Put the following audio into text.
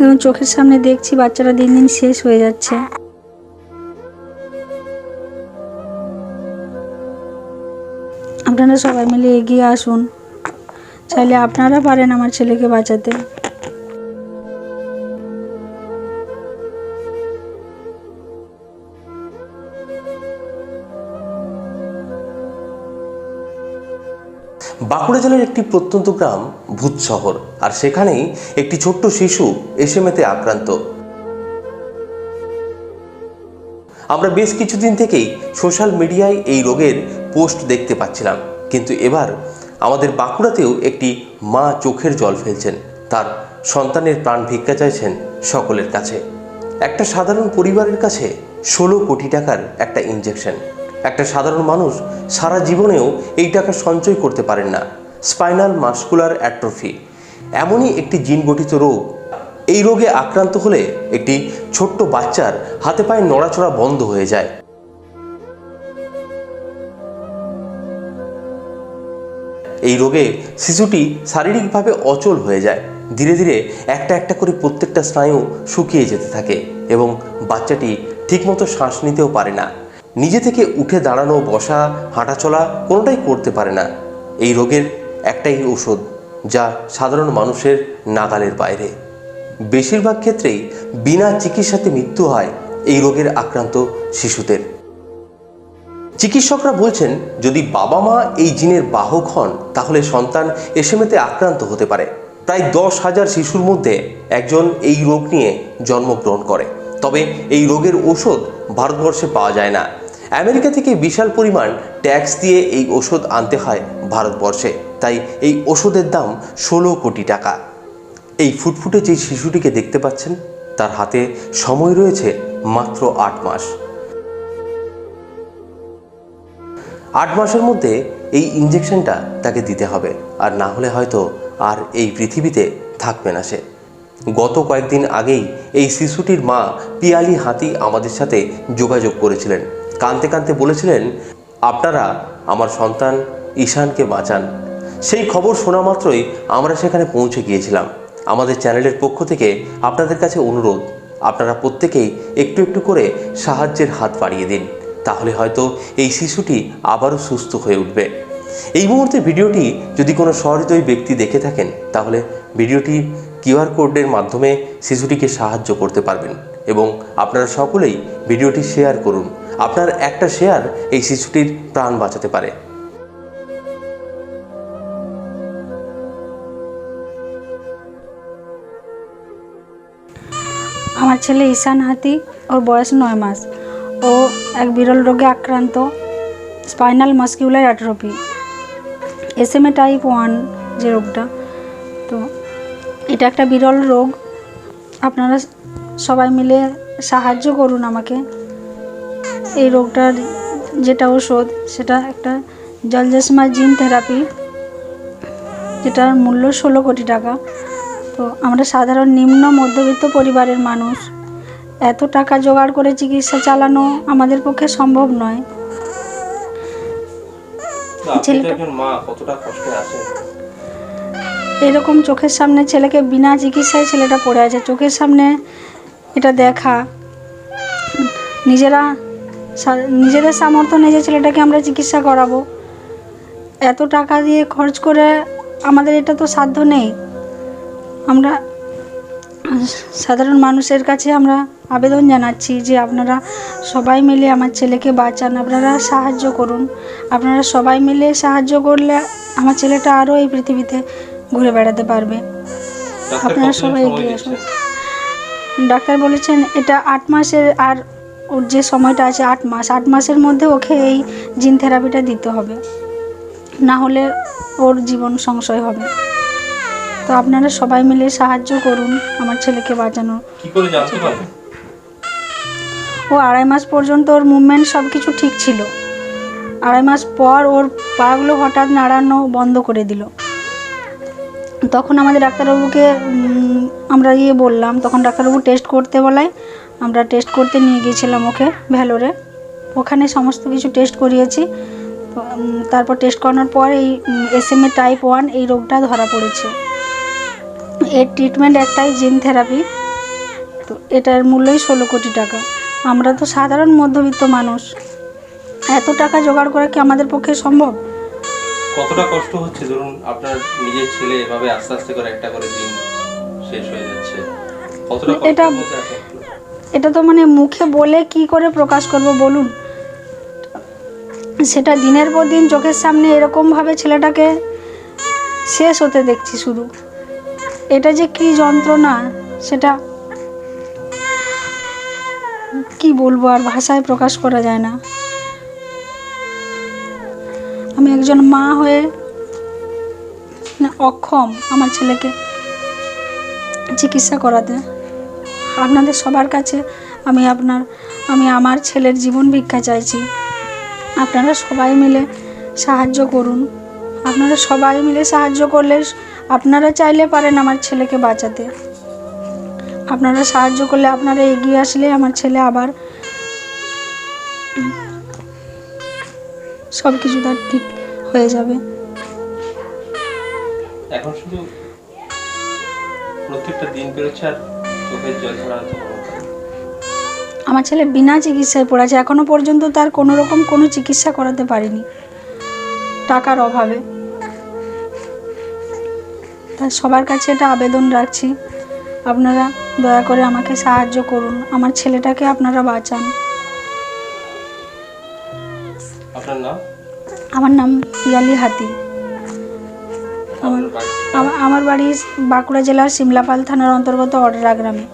এবং চোখের সামনে দেখছি বাচ্চারা দিন দিন শেষ হয়ে যাচ্ছে। আপনারা সবাই মিলে এগিয়ে আসুন। চাইলে আপনারা পারেন আমার ছেলেকে বাঁচাতে। বাঁকুড়া জেলার একটি প্রত্যন্ত গ্রাম ভূত শহর, আর সেখানেই একটি ছোট্ট শিশু এসএমএতে আক্রান্ত। আমরা বেশ কিছুদিন থেকেই সোশ্যাল মিডিয়ায় এই রোগের পোস্ট দেখতে পাচ্ছিলাম, কিন্তু এবার আমাদের বাঁকুড়াতেও একটি মা চোখের জল ফেলছেন, তার সন্তানের প্রাণ ভিক্ষা চাইছেন সকলের কাছে। একটা সাধারণ পরিবারের কাছে ষোলো কোটি টাকার একটা ইঞ্জেকশন একটা সাধারণ মানুষ সারা জীবনেও এই টাকা সঞ্চয় করতে পারেন না। Spinal muscular atrophy. এমনই একটি জিন গঠিত রোগ। এই রোগে আক্রান্ত হলে একটি ছোট্ট বাচ্চার হাতে পায়ে নড়াচড়া বন্ধ হয়ে যায়। এই রোগে শিশুটি শারীরিকভাবে অচল হয়ে যায়। ধীরে ধীরে একটা একটা করে প্রত্যেকটা স্নায়ু শুকিয়ে যেতে থাকে এবং বাচ্চাটি ঠিকমতো শ্বাস নিতেও পারে না। নিজে থেকে উঠে দাঁড়ানো, বসা, হাঁটাচলা কোনোটাই করতে পারে না। এই রোগের একটাই ওষুধ যা সাধারণ মানুষের নাগালের বাইরে। বেশিরভাগ ক্ষেত্রেই বিনা চিকিৎসাতে মৃত্যু হয় এই রোগের আক্রান্ত শিশুদের। চিকিৎসকরা বলছেন, যদি বাবা মা এই জিনের বাহক হন, তাহলে সন্তান এসএমএতে আক্রান্ত হতে পারে। প্রায় দশ হাজার শিশুর মধ্যে একজন এই রোগ নিয়ে জন্মগ্রহণ করে। তবে এই রোগের ওষুধ ভারতবর্ষে পাওয়া যায় না। আমেরিকা থেকে বিশাল পরিমাণ ট্যাক্স দিয়ে এই ওষুধ আনতে হয় ভারতবর্ষে। তাই এই ওষুধের দাম ষোলো কোটি টাকা। এই ফুটফুটে যে শিশুটিকে দেখতে পাচ্ছেন, তার হাতে সময় রয়েছে মাত্র আট মাস। আট মাসের মধ্যে এই ইঞ্জেকশনটা তাকে দিতে হবে, আর না হলে হয়তো আর এই পৃথিবীতে থাকবে না সে। গত কয়েকদিন আগেই এই শিশুটির মা পিয়ালি হাতি আমাদের সাথে যোগাযোগ করেছিলেন। কানতে কানতে বলেছিলেন, আপনারা আমার সন্তান ঈশানকে বাঁচান। সেই খবর শোনা মাত্রই আমরা সেখানে পৌঁছে গিয়েছিলাম। আমাদের চ্যানেলের পক্ষ থেকে আপনাদের কাছে অনুরোধ, আপনারা প্রত্যেকেই একটু একটু করে সাহায্যের হাত বাড়িয়ে দিন, তাহলে হয়তো এই শিশুটি আবারও সুস্থ হয়ে উঠবে। এই মুহূর্তে ভিডিওটি যদি কোনো সহৃদয় ব্যক্তি দেখে থাকেন, তাহলে ভিডিওটি কিউআর কোডের মাধ্যমে শিশুটিকে সাহায্য করতে পারবেন এবং আপনারা সকলেই ভিডিওটি শেয়ার করুন। আপনার একটা শেয়ার এই শিশুটির প্রাণ বাঁচাতে পারে। আমার ছেলে ঈশান হাতি, ওর বয়স নয় মাস। ও এক বিরল রোগে আক্রান্ত spinal muscular atrophy SMA type one যে রোগটা। তো এটা একটা বিরল রোগ। আপনারা সবাই মিলে সাহায্য করুন আমাকে। এই রোগটার যেটা ওষুধ সেটা একটা জলজসমা জিন থেরাপি যেটার মূল্য ষোলো কোটি টাকা। তো আমরা সাধারণ নিম্ন মধ্যবিত্ত পরিবারের মানুষ। এত টাকা জোগাড় করে চিকিৎসা চালানো আমাদের পক্ষে সম্ভব নয়। এরকম চোখের সামনে ছেলেকে বিনা চিকিৎসায় ছেলেটা পড়ে আছে। চোখের সামনে এটা দেখা। নিজেরা নিজেদের সামর্থ্য নেই যে ছেলেটাকে আমরা চিকিৎসা করাবো। এত টাকা দিয়ে খরচ করে আমাদের এটা তো সাধ্য নেই। আমরা সাধারণ মানুষের কাছে আমরা আবেদন জানাচ্ছি যে আপনারা সবাই মিলে আমার ছেলেকে বাঁচান আপনারা সাহায্য করুন। আপনারা সবাই মিলে সাহায্য করলে আমার ছেলেটা আরও এই পৃথিবীতে ঘুরে বেড়াতে পারবে। আপনারা সবাই এগিয়ে আসুন। ডাক্তার বলেছেন এটা আট মাসের আর ওর যে সময়টা আছে আট মাস আট মাসের মধ্যে ওকে এই জিন থেরাপিটা দিতে হবে। না হলে ওর জীবন সংশয় হবে। তো আপনারা সবাই মিলে সাহায্য করুন আমার ছেলেকে বাঁচানোর। কি করে জানতে পারবেন ও আড়াই মাস পর্যন্ত ওর মুভমেন্ট সব কিছু ঠিক ছিল। আড়াই মাস পর ওর পাগুলো হঠাৎ নাড়ানো বন্ধ করে দিল। তখন আমাদের ডাক্তারবাবুকে আমরা ইয়ে বললাম তখন ডাক্তারবাবু টেস্ট করতে বলায় আমরা টেস্ট করতে নিয়ে গিয়েছিলাম ওকে ভ্যালোরে। ওখানে সমস্ত কিছু টেস্ট করিয়েছি। তারপর টেস্ট করানোর পর এই S M A type one এই রোগটা ধরা পড়েছে। এর ট্রিটমেন্ট একটাই জিন থেরাপি তো এটার মূল্যই ষোলো কোটি টাকা। আমরা তো সাধারণ মধ্যবিত্ত মানুষ। এত টাকা জোগাড় করা কি আমাদের পক্ষে সম্ভব? কতটা কষ্ট হচ্ছে? ধরুন আপনার নিজের ছেলে এভাবে আস্তে আস্তে করে একটা করে দিন শেষ হয়ে যাচ্ছে। কতটা এটা- এটা তো মানে মুখে বলে কি করে প্রকাশ করব বলুন? সেটা দিনের পর দিন চোখের সামনে এরকমভাবে ছেলেটাকে শেষ হতে দেখছি শুধু। এটা যে কি যন্ত্রণা, সেটা কি বলব আর ভাষায় প্রকাশ করা যায় না। আমি একজন মা হয়ে অক্ষম আমার ছেলেকে চিকিৎসা করাতে। আপনাদের সবার কাছে আমি আপনার, আমি আমার ছেলের জীবন ভিক্ষা চাইছি। আপনারা সবাই মিলে সাহায্য করুন। আপনারা সবাই মিলে সাহায্য করলে আপনারা চাইলে পারেন আমার ছেলেকে বাঁচাতে। আপনারা সাহায্য করলে আপনারা এগিয়ে আসলে আমার ছেলে আবার সব কিছু তার ঠিক হয়ে যাবে। এখন শুধু প্রত্যেকটা দিন পেরোচ্ছে আর চোখের জল। আমার ছেলে বিনা চিকিৎসায় পড়েছে এখনও পর্যন্ত তার কোনো রকম কোনো চিকিৎসা করাতে পারিনি। টাকার অভাবে। তাই সবার কাছে এটা আবেদন রাখছি। আপনারা দয়া করে আমাকে সাহায্য করুন। আমার ছেলেটাকে আপনারা বাঁচান। আপনার নাম? আমার নাম পিয়ালি হাতি। আমার বাড়ি বাঁকুড়া জেলার সিমলাপাল থানার অন্তর্গত অডরা গ্রামে।